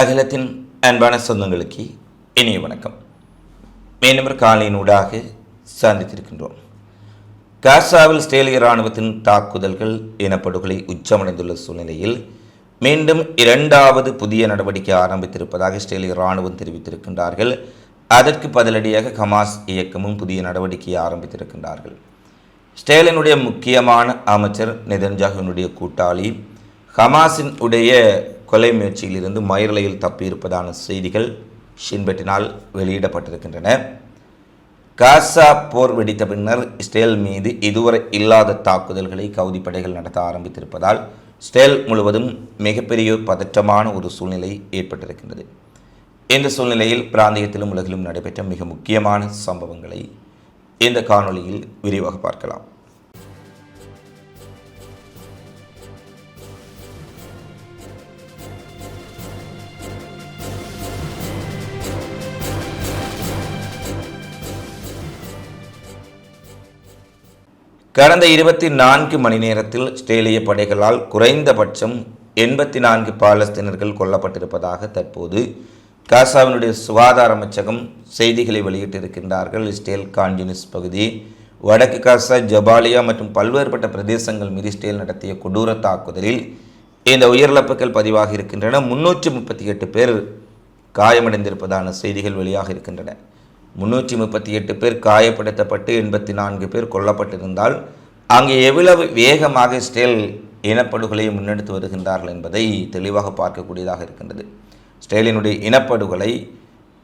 அகிலத்தின் அன்பான சொந்தங்களுக்கு இனிய வணக்கம். மேலும் ஒரு காலையினூடாக சந்தித்திருக்கின்றோம். காசாவில் இஸ்ரேலிய இராணுவத்தின் தாக்குதல்கள் இனப்படுகொலை உச்சமடைந்துள்ள சூழ்நிலையில் மீண்டும் இரண்டாவது புதிய நடவடிக்கை ஆரம்பித்திருப்பதாக இஸ்ரேலிய இராணுவம் தெரிவித்திருக்கின்றார்கள். அதற்கு பதிலடியாக ஹமாஸ் இயக்கமும் புதிய நடவடிக்கையை ஆரம்பித்திருக்கின்றார்கள். ஸ்டேலினுடைய முக்கியமான அமைச்சர் நெதன்ஜாகுனுடைய கூட்டாளி ஹமாஸின் உடைய கொலை முயற்சியிலிருந்து மயிரலையில் தப்பியிருப்பதான செய்திகள் ஷின்பெட்டினால் வெளியிடப்பட்டிருக்கின்றன. காசா போர் வெடித்த பின்னர் இஸ்ரேல் மீது இதுவரை இல்லாத தாக்குதல்களை கவுதி படைகள் நடத்த ஆரம்பித்திருப்பதால் இஸ்ரேல் முழுவதும் மிகப்பெரிய பதற்றமான ஒரு சூழ்நிலை ஏற்பட்டிருக்கின்றது. இந்த சூழ்நிலையில் பிராந்தியத்திலும் உலகிலும் நடைபெற்ற மிக முக்கியமான சம்பவங்களை இந்த காணொளியில் விரிவாக பார்க்கலாம். கடந்த இருபத்தி நான்கு மணி நேரத்தில் இஸ்ரேலிய படைகளால் குறைந்தபட்சம் எண்பத்தி நான்கு பாலஸ்தீனர்கள் கொல்லப்பட்டிருப்பதாக தற்போது காசாவினுடைய சுகாதார அமைச்சகம் செய்திகளை வெளியிட்டிருக்கின்றார்கள். இஸ்ரேல் காஞ்சினிஸ் பகுதி. வடக்கு காசா ஜபாலியா மற்றும் பல்வேறுபட்ட பிரதேசங்கள் மீது இஸ்ரேல் நடத்திய கொடூர தாக்குதலில் இந்த உயிரிழப்புகள் பதிவாக இருக்கின்றன. முன்னூற்றி முப்பத்தி எட்டு பேர் காயமடைந்திருப்பதான செய்திகள் வெளியாக இருக்கின்றன. முன்னூற்றி முப்பத்தி எட்டு பேர் காயப்படுத்தப்பட்டு எண்பத்தி நான்கு பேர் கொல்லப்பட்டிருந்தால் அங்கே எவ்வளவு வேகமாக இஸ்ரேல் இனப்படுகொலையை முன்னெடுத்து வருகின்றார்கள் என்பதை தெளிவாக பார்க்கக்கூடியதாக இருக்கின்றது. இஸ்ரேலினுடைய இனப்படுகொலை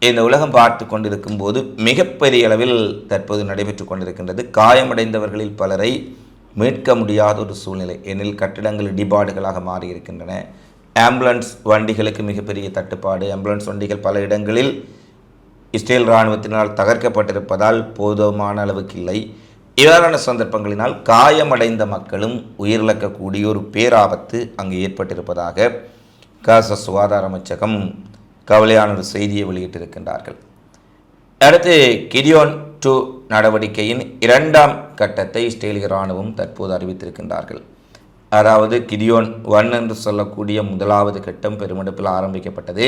இந்த உலகம் பார்த்து கொண்டிருக்கும் போது மிகப்பெரிய அளவில் தற்போது நடைபெற்று கொண்டிருக்கின்றது. காயமடைந்தவர்களில் பலரை மீட்க முடியாத ஒரு சூழ்நிலை. எனில் கட்டிடங்கள் இடிபாடுகளாக மாறியிருக்கின்றன. ஆம்புலன்ஸ் வண்டிகளுக்கு மிகப்பெரிய தட்டுப்பாடு. ஆம்புலன்ஸ் வண்டிகள் பல இடங்களில் இஸ்ரேல் இராணுவத்தினால் தகர்க்கப்பட்டிருப்பதால் போதுமான அளவுக்கு இல்லை. இவ்வாறான சந்தர்ப்பங்களினால் காயமடைந்த மக்களும் உயிரிழக்கக்கூடிய ஒரு பேராபத்து அங்கு ஏற்பட்டிருப்பதாக காச சுகாதார அமைச்சகம் கவலையான ஒரு செய்தியை வெளியிட்டிருக்கின்றார்கள். அடுத்து கிரியோன் டூ நடவடிக்கையின் இரண்டாம் கட்டத்தை இஸ்ரேலிய இராணுவம் தற்போது அறிவித்திருக்கின்றார்கள். அதாவது கிரியோன் ஒன் என்று சொல்லக்கூடிய முதலாவது கட்டம் பெருமெடுப்பில் ஆரம்பிக்கப்பட்டது.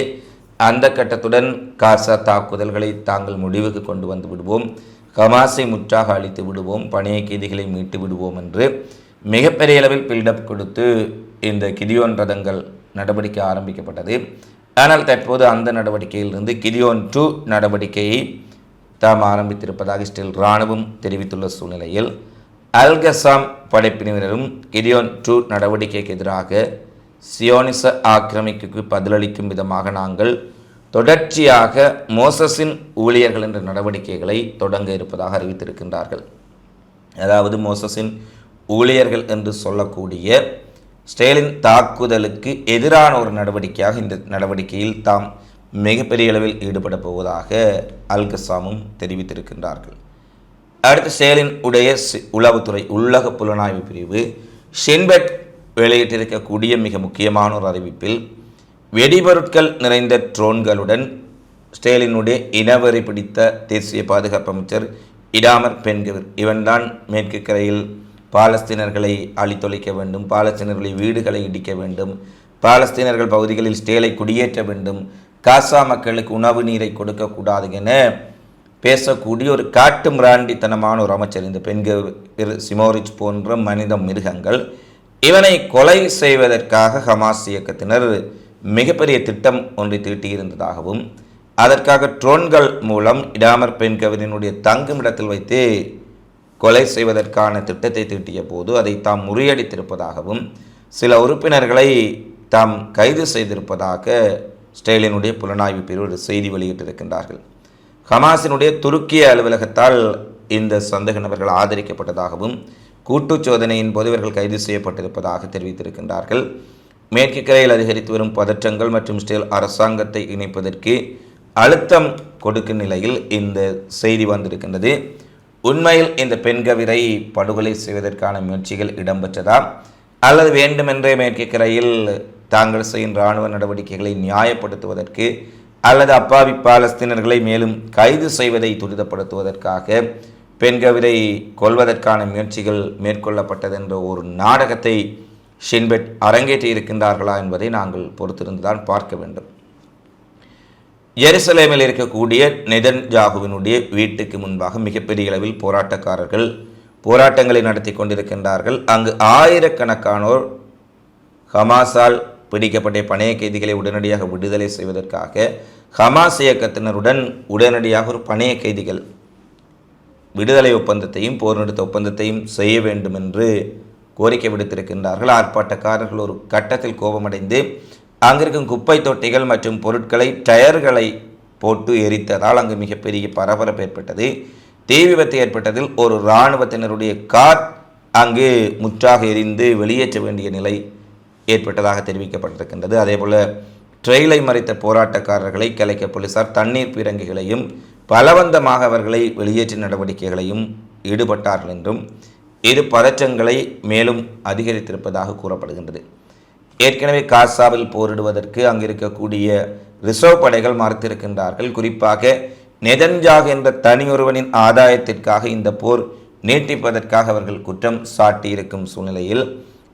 அந்த கட்டத்துடன் காசா தாக்குதல்களை தாங்கள் முடிவுக்கு கொண்டு வந்து விடுவோம். ஹமாஸை முற்றாக அழித்து விடுவோம். பணைய கைதிகளை மீட்டு விடுவோம் என்று மிகப்பெரிய அளவில் பில்டப் கொடுத்து இந்த கிதியோன் ரதங்கள் நடவடிக்கை ஆரம்பிக்கப்பட்டது. ஆனால் தற்போது அந்த நடவடிக்கையிலிருந்து கிதியோன் டூ நடவடிக்கையை தாம் ஆரம்பித்திருப்பதாக இஸ்ரேல் இராணுவம் தெரிவித்துள்ள சூழ்நிலையில் அல்கசாம் படைப்பிரிவினரும் கிரியோன் டூ நடவடிக்கைக்கு எதிராக சியோனிச ஆக்கிரமிப்புக்கு பதிலளிக்கும் விதமாக நாங்கள் தொடர்ச்சியாக மோசஸின் ஊழியர்கள் என்ற நடவடிக்கைகளை தொடங்க இருப்பதாக அறிவித்திருக்கின்றார்கள். அதாவது மோசஸின் ஊழியர்கள் என்று சொல்லக்கூடிய ஸ்டேலின் தாக்குதலுக்கு எதிரான ஒரு நடவடிக்கையாக இந்த நடவடிக்கையில் தாம் மிகப்பெரிய அளவில் ஈடுபட போவதாக அல்கசாமும் தெரிவித்திருக்கின்றார்கள். அடுத்து ஸ்டேலின் உடைய உளவுத்துறை உள்ளக புலனாய்வு பிரிவு ஷின்பெட் வெளியிட்டிருக்கக்கூடிய மிக முக்கியமான ஒரு அறிவிப்பில் வெடிபொருட்கள் நிறைந்த ட்ரோன்களுடன் ஸ்டேலினுடைய இனவெறி பிடித்த தேசிய பாதுகாப்பு அமைச்சர் இடாமர் பென்கவர் இவன்தான் மேற்கு கரையில் பாலஸ்தீனர்களை அழித்தொழிக்க வேண்டும் பாலஸ்தீனர்களை வீடுகளை இடிக்க வேண்டும் பாலஸ்தீனர்கள் பகுதிகளில் ஸ்டேலை குடியேற்ற வேண்டும் காசா மக்களுக்கு உணவு நீரை கொடுக்கக்கூடாது என பேசக்கூடிய ஒரு காட்டு மிராண்டித்தனமான ஒரு அமைச்சர் இந்த பெண்கள் சிமோரிச் போன்ற மனித மிருகங்கள் இவனை கொலை செய்வதற்காக ஹமாஸ் இயக்கத்தினர் மிகப்பெரிய திட்டம் ஒன்றை தீட்டியிருந்ததாகவும் அதற்காக ட்ரோன்கள் மூலம் இடாமர் பெண்கவரினுடைய தங்குமிடத்தில் வைத்து கொலை செய்வதற்கான திட்டத்தை தீட்டிய போது அதை தாம் முறியடித்திருப்பதாகவும் சில உறுப்பினர்களை தாம் கைது செய்திருப்பதாக ஸ்டேலினுடைய புலனாய்வு பிரிவு ஒரு செய்தி வெளியிட்டிருக்கின்றார்கள். ஹமாஸினுடைய துருக்கிய அலுவலகத்தால் இந்த சந்தேக நபர்கள் ஆதரிக்கப்பட்டதாகவும் கூட்டுச் சோதனையின் போது இவர்கள் கைது செய்யப்பட்டிருப்பதாக தெரிவித்திருக்கின்றார்கள். மேற்கு கரையில் அதிகரித்து வரும் பதற்றங்கள் மற்றும் இஸ்ரேல் அரசாங்கத்தை இணைப்பதற்கு அழுத்தம் கொடுக்கும் நிலையில் இந்த செய்தி வந்திருக்கின்றது. உண்மையில் இந்த பெண்கவிரை படுகொலை செய்வதற்கான முயற்சிகள் இடம்பெற்றதா? அல்லது வேண்டுமென்றே மேற்கு கரையில் தாங்கள் செய்யும் இராணுவ நடவடிக்கைகளை நியாயப்படுத்துவதற்கு அல்லது அப்பாவி பாலஸ்தீனர்களை மேலும் கைது செய்வதை துரிதப்படுத்துவதற்காக பெண்கவிரை கொல்வதற்கான முயற்சிகள் மேற்கொள்ளப்பட்டது என்ற ஒரு நாடகத்தை ஷின்பெட் அரங்கேற்றி இருக்கின்றார்களா என்பதை நாங்கள் பொறுத்திருந்துதான் பார்க்க வேண்டும். எருசலேமில் இருக்கக்கூடிய நெதன்ஜாகுவினுடைய வீட்டுக்கு முன்பாக மிகப்பெரிய அளவில் போராட்டக்காரர்கள் போராட்டங்களை நடத்தி கொண்டிருக்கின்றார்கள். அங்கு ஆயிரக்கணக்கானோர் ஹமாஸால் பிடிக்கப்பட்ட பணைய கைதிகளை உடனடியாக விடுதலை செய்வதற்காக ஹமாஸ் இயக்கத்தினருடன் உடனடியாக ஒரு பணைய கைதிகள் விடுதலை ஒப்பந்தத்தையும் போர் நிறுத்த ஒப்பந்தத்தையும் செய்ய வேண்டும் என்று கோரிக்கை விடுத்திருக்கின்றார்கள். ஆர்ப்பாட்டக்காரர்கள் ஒரு கட்டத்தில் கோபமடைந்து அங்கிருக்கும் குப்பை தொட்டிகள் மற்றும் பொருட்களை டயர்களை போட்டு எரித்ததால் அங்கு மிகப்பெரிய பரபரப்பு ஏற்பட்டது. தீ விபத்து ஏற்பட்டதில் ஒரு இராணுவத்தினருடைய கார் அங்கு முற்றாக எரிந்து வெளியேற்ற வேண்டிய நிலை ஏற்பட்டதாக தெரிவிக்கப்பட்டிருக்கின்றது. அதேபோல் ட்ரெயிலை மறைத்த போராட்டக்காரர்களை கலைக்க போலீசார் தண்ணீர் பீரங்கிகளையும் பலவந்தமாக அவர்களை வெளியேற்றும் நடவடிக்கைகளையும் ஈடுபட்டார்கள் என்றும் இரு பதற்றங்களை மேலும் அதிகரித்திருப்பதாக கூறப்படுகின்றது. ஏற்கனவே காசாவில் போரிடுவதற்கு அங்கிருக்கக்கூடிய ரிசர்வ் படைகள் மறுத்திருக்கின்றார்கள். குறிப்பாக நெதன்ஜாக் என்ற தனியொருவனின் ஆதாயத்திற்காக இந்த போர் நீட்டிப்பதற்காக அவர்கள் குற்றம் சாட்டியிருக்கும் சூழ்நிலையில்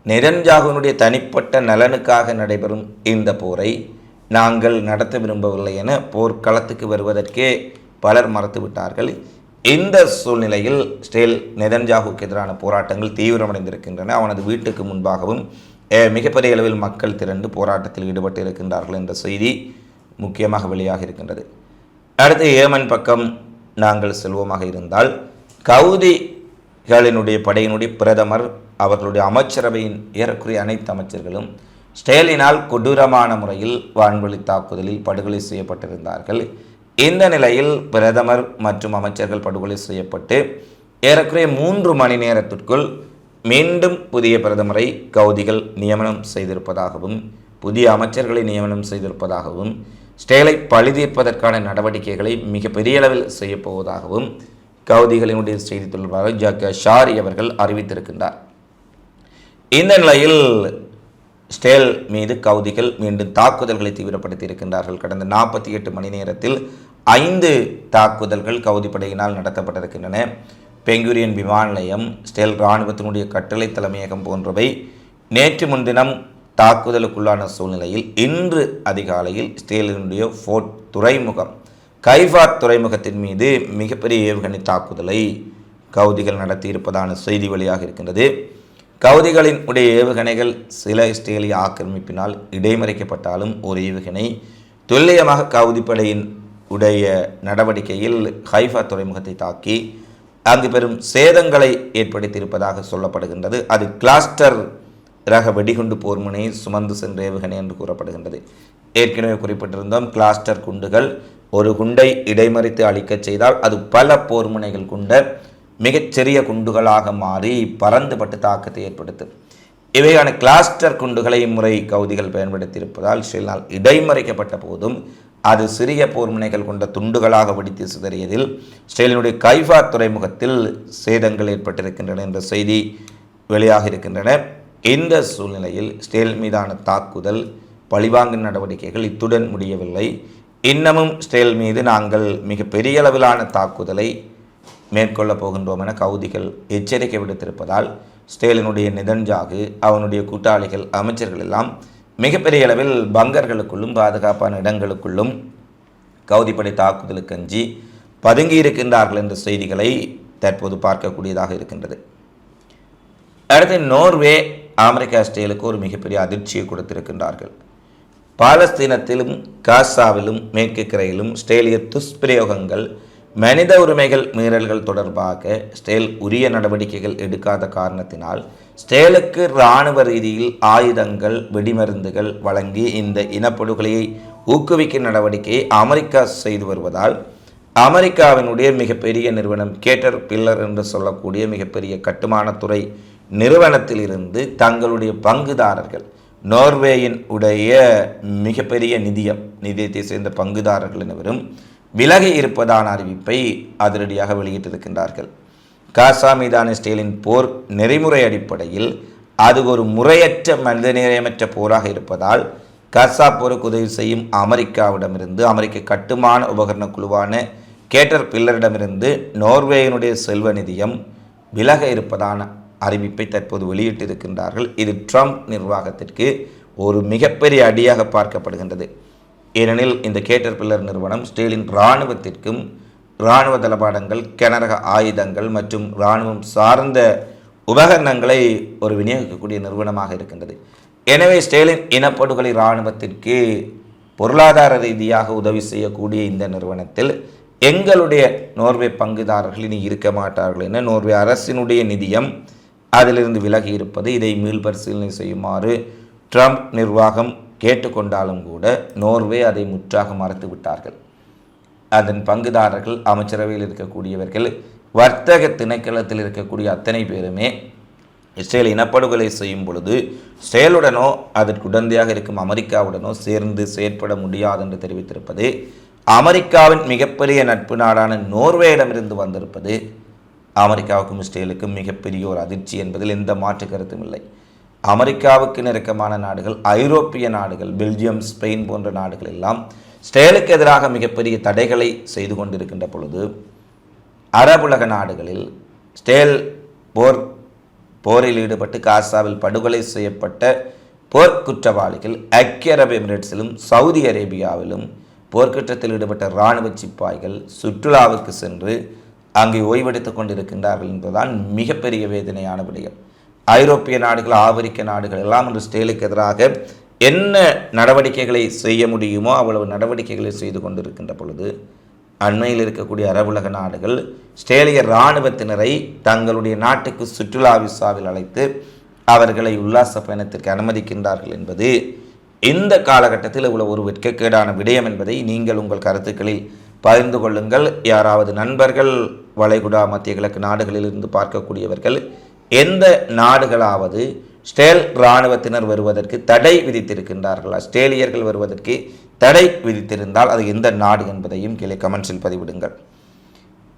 நெதன்ஜாகுனுடைய தனிப்பட்ட நலனுக்காக நடைபெறும் இந்த போரை நாங்கள் நடத்த விரும்பவில்லை என போர்க்களத்துக்கு வருவதற்கே பலர் மறுத்துவிட்டார்கள் இந்த சூழ்நிலையில் ஸ்டேல் நெதன்ஜாகுக்கு எதிரான போராட்டங்கள் தீவிரமடைந்திருக்கின்றன. அவனது வீட்டுக்கு முன்பாகவும் மிகப்பெரிய அளவில் மக்கள் திரண்டு போராட்டத்தில் ஈடுபட்டு இருக்கின்றார்கள் என்ற செய்தி முக்கியமாக வெளியாக இருக்கின்றது. அடுத்து ஏமன் பக்கம் நாங்கள் செல்வோமாக இருந்தால் கவுதிகளினுடைய படையினுடைய பிரதமர் அவர்களுடைய அமைச்சரவையின் ஏறக்குறைய அனைத்து அமைச்சர்களும் ஸ்டேலினால் கொடூரமான முறையில் வான்வழி தாக்குதலில் படுகொலை செய்யப்பட்டிருந்தார்கள். இந்த நிலையில் பிரதமர் மற்றும் அமைச்சர்கள் படுகொலை செய்யப்பட்டு ஏறக்குறைய மூன்று மணி நேரத்திற்குள் மீண்டும் புதிய பிரதமரை கவுதிகள் நியமனம் செய்திருப்பதாகவும் புதிய அமைச்சர்களை நியமனம் செய்திருப்பதாகவும் ஸ்டேலை பழுதீர்ப்பதற்கான நடவடிக்கைகளை மிக பெரிய அளவில் செய்யப்போவதாகவும் கவுதிகளினுடைய செய்தி தொடர்பாளர் ஜாக்க ஷாரி அவர்கள் அறிவித்திருக்கின்றார். இந்த நிலையில் ஸ்டேல் மீது கவுதிகள் மீண்டும் தாக்குதல்களை தீவிரப்படுத்தி இருக்கின்றார்கள் கடந்த நாற்பத்தி எட்டு மணி நேரத்தில் ஐந்து தாக்குதல்கள் கவுதி படையினால் நடத்தப்பட்டிருக்கின்றன. பெங்குரியன் விமான நிலையம் ஸ்டேல் இராணுவத்தினுடைய கட்டளை தலைமையகம் போன்றவை நேற்று முன்தினம் தாக்குதலுக்குள்ளான சூழ்நிலையில் இன்று அதிகாலையில் ஸ்டேலினுடைய ஃபோர்ட் துறைமுகம் கைஃபார் துறைமுகத்தின் மீது மிகப்பெரிய ஏவுகணை தாக்குதலை கவுதிகள் நடத்தியிருப்பதான செய்தி வெளியாக இருக்கின்றது கவுதிகளின் உடைய ஏவுகணைகள் சில இஸ்ரேலிய ஆக்கிரமிப்பினால் இடைமறிக்கப்பட்டாலும் ஒரு ஏவுகணை. துல்லியமாக கவுதி படையின் உடைய நடவடிக்கையில் ஹைஃபா துறைமுகத்தை தாக்கி அங்கு பெரும் சேதங்களை ஏற்படுத்தியிருப்பதாக சொல்லப்படுகின்றது. அது கிளாஸ்டர் ரக வெடிகுண்டு போர்முனையை சுமந்து சென்ற ஏவுகணை என்று கூறப்படுகின்றது. ஏற்கனவே குறிப்பிட்டிருந்தோம் கிளாஸ்டர் குண்டுகள் ஒரு குண்டை இடைமறித்து அழிக்கச் செய்தால் அது பல போர்முனைகள் கொண்ட மிகச்சிறிய குண்டுகளாக மாறி பறந்துபட்டு தாக்கத்தை ஏற்படுத்தும் இவையான கிளாஸ்டர் குண்டுகளை இம்முறை கவுதிகள் பயன்படுத்தியிருப்பதால் இஸ்ரேலினால் இடைமறைக்கப்பட்ட போதும் அது சிறிய போர்முனைகள் கொண்ட துண்டுகளாக வெடித்து சிதறியதில் இஸ்ரேலினுடைய கைஃபா துறைமுகத்தில் சேதங்கள் ஏற்பட்டிருக்கின்றன என்ற செய்தி வெளியாக இருக்கின்றன. இந்த சூழ்நிலையில் ஸ்டேல் மீதான தாக்குதல் பழிவாங்கும் நடவடிக்கைகள் இத்துடன் முடியவில்லை. இன்னமும் ஸ்டேல் மீது நாங்கள் மிக பெரிய அளவிலான தாக்குதலை மேற்கொள்ளப் போகின்றோம் என கவுதிகள் எச்சரிக்கை விடுத்திருப்பதால் ஸ்டேலினுடைய நிதன்ஜாகு அவனுடைய கூட்டாளிகள் அமைச்சர்கள் எல்லாம் மிகப்பெரிய அளவில் பங்கர்களுக்குள்ளும் பாதுகாப்பான இடங்களுக்குள்ளும் கவுதிப்படை தாக்குதலுக்கு அஞ்சி பதுங்கி இருக்கின்றார்கள் என்ற செய்திகளை தற்போது பார்க்கக்கூடியதாக இருக்கின்றது. அடுத்து நோர்வே அமெரிக்கா ஸ்டேலுக்கு ஒரு மிகப்பெரிய அதிர்ச்சியை கொடுத்திருக்கின்றார்கள். பாலஸ்தீனத்திலும் காசாவிலும் மேற்கு கரையிலும் ஸ்டேலிய துஷ்பிரயோகங்கள் மனித உரிமைகள் மீறல்கள் தொடர்பாக ஸ்டேல் உரிய நடவடிக்கைகள் எடுக்காத காரணத்தினால் ஸ்டேலுக்கு இராணுவ ரீதியில் ஆயுதங்கள் வெடிமருந்துகள் வழங்கி இந்த இனப்படுகொலையை ஊக்குவிக்கும் நடவடிக்கையை அமெரிக்கா செய்து வருவதால் அமெரிக்காவினுடைய மிகப்பெரிய நிறுவனம் கேட்டர் பில்லர் என்று சொல்லக்கூடிய மிகப்பெரிய கட்டுமானத்துறை நிறுவனத்திலிருந்து தங்களுடைய பங்குதாரர்கள் நோர்வேயின் உடைய மிகப்பெரிய நிதியம் நிதியத்தை சேர்ந்த பங்குதாரர்கள் அனைவரும் விலகி இருப்பதான அறிவிப்பை அதிரடியாக வெளியிட்டிருக்கின்றார்கள். காசா மீதான இஸ்ரேலின் போர் நெறிமுறை அடிப்படையில் அது ஒரு முறையற்ற மனிதநேயமற்ற போராக இருப்பதால் காசா போருக்கு உதவி செய்யும் அமெரிக்காவிடமிருந்து அமெரிக்க கட்டுமான உபகரண குழுவான கேட்டர் பில்லரிடமிருந்து நோர்வேயினுடைய செல்வ நிதியம் விலக இருப்பதான அறிவிப்பை தற்போது வெளியிட்டிருக்கின்றார்கள். இது ட்ரம்ப் நிர்வாகத்திற்கு ஒரு மிகப்பெரிய அடியாக பார்க்கப்படுகின்றது. ஏனெனில் இந்த கேட்டர் பில்லர் நிறுவனம் ஸ்டேலின் இராணுவத்திற்கும் இராணுவ தளபாடங்கள் கனரக ஆயுதங்கள் மற்றும் இராணுவம் சார்ந்த உபகரணங்களை ஒரு விநியோகிக்கக்கூடிய நிறுவனமாக இருக்கின்றது. எனவே ஸ்டேலின் இனப்படுகொலை இராணுவத்திற்கு பொருளாதார ரீதியாக உதவி செய்யக்கூடிய இந்த நிறுவனத்தில் எங்களுடைய நோர்வே பங்குதாரர்கள் இனி இருக்க மாட்டார்கள் என நோர்வே அரசினுடைய நிதியம் அதிலிருந்து விலகி இருப்பது இதை மீள்பரிசீலனை செய்யுமாறு ட்ரம்ப் நிர்வாகம் கேட்டுக்கொண்டாலும் கூட நோர்வே அதை முற்றாக மறுத்து விட்டார்கள். அதன் பங்குதாரர்கள் அமைச்சரவையில் இருக்கக்கூடியவர்கள் வர்த்தக திணைக்களத்தில் இருக்கக்கூடிய அத்தனை பேருமே இஸ்ரேல் இனப்படுகொலை செய்யும் பொழுது செயலுடனோ அதற்கு உடந்தையாக இருக்கும் அமெரிக்காவுடனோ சேர்ந்து செயற்பட முடியாது என்று தெரிவித்திருப்பது அமெரிக்காவின் மிகப்பெரிய நட்பு நாடான நோர்வேயிடமிருந்து வந்திருப்பது அமெரிக்காவுக்கும் இஸ்ரேலுக்கும் மிகப்பெரிய ஒரு அதிர்ச்சி என்பதில் எந்த மாற்று கருத்தும் இல்லை. அமெரிக்காவுக்கு நெருக்கமான நாடுகள் ஐரோப்பிய நாடுகள் பெல்ஜியம் ஸ்பெயின் போன்ற நாடுகள் எல்லாம் ஸ்டேலுக்கு எதிராக மிகப்பெரிய தடைகளை செய்து கொண்டிருக்கின்ற பொழுது அரபுலக நாடுகளில் ஸ்டேல் போர் போரில் ஈடுபட்டு காசாவில் படுகொலை செய்யப்பட்ட போர்க்குற்றவாளிகள் ஐக்கிய அரபு எமிரேட்ஸிலும் சவுதி அரேபியாவிலும் போர்க்குற்றத்தில் ஈடுபட்ட இராணுவ சிப்பாய்கள் சுற்றுலாவுக்கு சென்று அங்கே ஓய்வெடுத்துக் கொண்டிருக்கின்றார்கள் என்பதுதான் மிகப்பெரிய வேதனையான விடயம். ஐரோப்பிய நாடுகள் ஆப்பிரிக்க நாடுகள் எல்லாம் இன்று ஸ்டேலுக்கு எதிராக என்ன நடவடிக்கைகளை செய்ய முடியுமோ அவ்வளவு நடவடிக்கைகளை செய்து கொண்டிருக்கின்ற பொழுது அண்மையில் இருக்கக்கூடிய அரபுலக நாடுகள் இஸ்ரேலிய இராணுவத்தினரை தங்களுடைய நாட்டுக்கு சுற்றுலா விசாவில் அழைத்து அவர்களை உல்லாச பயணத்திற்கு அனுமதிக்கின்றார்கள் என்பது இந்த காலகட்டத்தில் இவ்வளவு ஒரு வெட்கக்கேடான விடயம் என்பதை நீங்கள் உங்கள் கருத்துக்களில் பகிர்ந்து கொள்ளுங்கள். யாராவது நண்பர்கள் வளைகுடா மத்திய கிழக்கு நாடுகளிலிருந்து பார்க்கக்கூடியவர்கள் எந்த நாடுகளாவது ஸ்டேல் இராணுவத்தினர் வருவதற்கு தடை விதித்திருக்கின்றார்களா? ஸ்டேலியர்கள் வருவதற்கு தடை விதித்திருந்தால் அது எந்த நாடு என்பதையும் கீழே கமெண்ட்ஸில் பதிவிடுங்கள்.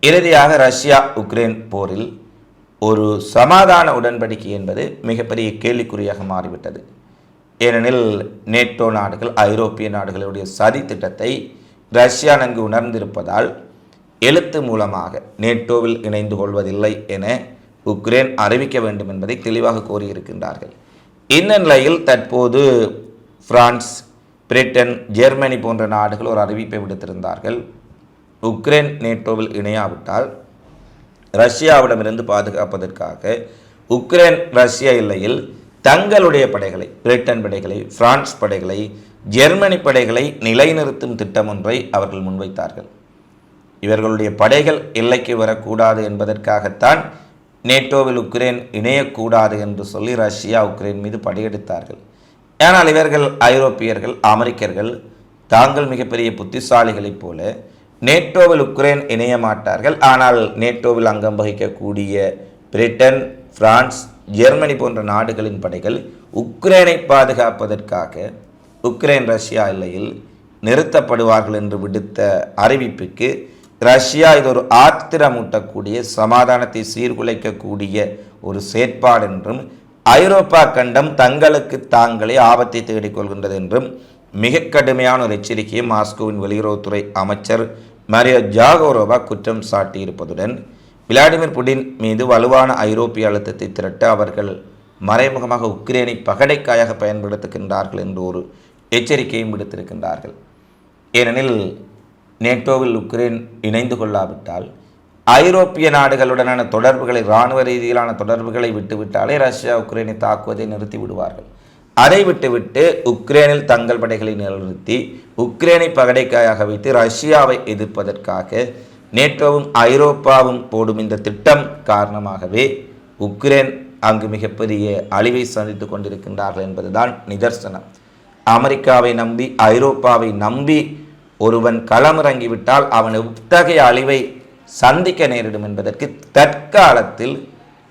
இறுதியாக ரஷ்யா உக்ரைன் போரில் ஒரு சமாதான உடன்படிக்கை என்பது மிகப்பெரிய கேள்விக்குறியாக மாறிவிட்டது. ஏனெனில் நேட்டோ நாடுகள் ஐரோப்பிய நாடுகளுடைய சதி திட்டத்தை ரஷ்யா நன்கு உணர்ந்திருப்பதால் எழுத்து மூலமாக நேட்டோவில் இணைந்து கொள்வதில்லை என உக்ரைன் அறிவிக்க வேண்டும் என்பதை தெளிவாக கோரியிருக்கின்றார்கள் இந்த நிலையில் தற்போது பிரான்ஸ் பிரிட்டன் ஜெர்மனி போன்ற நாடுகள் ஒரு அறிவிப்பை விடுத்திருந்தார்கள். உக்ரைன் நேட்டோவில் இணையாவிட்டால் ரஷ்யாவிடமிருந்து பாதுகாப்பதற்காக உக்ரைன் ரஷ்யா எல்லையில் தங்களுடைய படைகளை பிரிட்டன் படைகளை பிரான்ஸ் படைகளை ஜெர்மனி படைகளை நிலைநிறுத்தும் திட்டம் ஒன்றை அவர்கள் முன்வைத்தார்கள். இவர்களுடைய படைகள் எல்லைக்கு வரக்கூடாது என்பதற்காகத்தான் நேட்டோவில் உக்ரைன் இணையக்கூடாது என்று சொல்லி ரஷ்யா உக்ரைன் மீது படையெடுத்தார்கள். ஆனால் இவர்கள் ஐரோப்பியர்கள் அமெரிக்கர்கள் தாங்கள் மிகப்பெரிய புத்திசாலிகளைப் போல நேட்டோவில் உக்ரைன் இணைய மாட்டார்கள். ஆனால் நேட்டோவில் அங்கம் வகிக்கக்கூடிய பிரிட்டன் பிரான்ஸ் ஜெர்மனி போன்ற நாடுகளின் படைகள் உக்ரைனை பாதுகாப்பதற்காக உக்ரைன் ரஷ்யா எல்லையில் நிறுத்தப்படுவார்கள் என்று விடுத்த அறிவிப்புக்கு ரஷ்யா இது ஒரு ஆத்திரமூட்டக்கூடிய சமாதானத்தை சீர்குலைக்கக்கூடிய ஒரு செயற்பாடு என்றும் ஐரோப்பா கண்டம் தங்களுக்கு தாங்களே ஆபத்தை தேடிக்கொள்கின்றது என்றும் மிக கடுமையான ஒரு எச்சரிக்கையை மாஸ்கோவின் வெளியுறவுத்துறை அமைச்சர் மரியோ ஜாகோரோவா குற்றம் சாட்டியிருப்பதுடன் விளாடிமிர் புடின் மீது வலுவான ஐரோப்பிய அழுத்தத்தை திரட்ட அவர்கள் மறைமுகமாக உக்ரைனை பகடைக்காயாக பயன்படுத்துகின்றார்கள் என்று ஒரு எச்சரிக்கையும் விடுத்திருக்கின்றார்கள். ஏனெனில் நேட்டோவில் உக்ரைன் இணைந்து கொள்ளாவிட்டால் ஐரோப்பிய நாடுகளுடனான தொடர்புகளை இராணுவ ரீதியிலான தொடர்புகளை விட்டுவிட்டாலே ரஷ்யா உக்ரைனை தாக்குவதை நிறுத்தி விடுவார்கள். அதை விட்டுவிட்டு உக்ரைனில் தங்கள் படைகளை நிறுத்தி உக்ரைனை பகடைக்காயாக வைத்து ரஷ்யாவை எதிர்ப்பதற்காக நேட்டோவும் ஐரோப்பாவும் போடும் இந்த திட்டம் காரணமாகவே உக்ரைன் அங்கு மிகப்பெரிய அழிவை சந்தித்து கொண்டிருக்கின்றார்கள் என்பதுதான் நிதர்சனம். அமெரிக்காவை நம்பி ஐரோப்பாவை நம்பி ஒருவன் களமிறங்கிவிட்டால் அவன் இத்தகைய அழிவை சந்திக்க நேரிடும் என்பதற்கு தற்காலத்தில்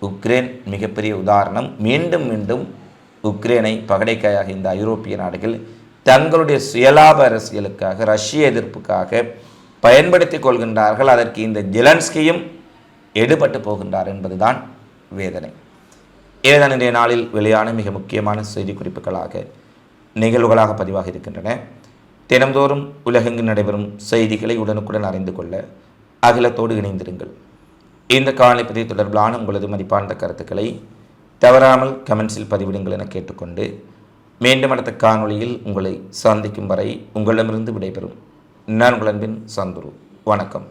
உக்ரைன் மிகப்பெரிய உதாரணம். மீண்டும் மீண்டும் உக்ரைனை பகடைக்காயாக இந்த ஐரோப்பிய நாடுகள் தங்களுடைய சுயலாப அரசியலுக்காக ரஷ்ய எதிர்ப்புக்காக பயன்படுத்திக் கொள்கின்றார்கள். அதற்கு இந்த ஜெலன்ஸ்கியும் எடுபட்டு போகின்றார் என்பதுதான் வேதனை. ஏதான் இன்றைய நாளில் வெளியான மிக முக்கியமான செய்தி குறிப்புகளாக நிகழ்வுகளாக பதிவாக இருக்கின்றன. தினம்தோறும் உலகெங்கு நடைபெறும் செய்திகளை உடனுக்குடன் அறிந்து கொள்ள அகிலத்தோடு இணைந்திருங்கள். இந்த காணொலி பதிவு தொடர்பிலான உங்களது மதிப்பார்ந்த கருத்துக்களை தவறாமல் கமெண்ட்ஸில் பதிவிடுங்கள் என கேட்டுக்கொண்டு மீண்டும் அடுத்த காணொளியில் உங்களை சந்திக்கும் வரை உங்களிடமிருந்து விடைபெறும். நான் உங்கள் அன்பின் சந்துரு. வணக்கம்.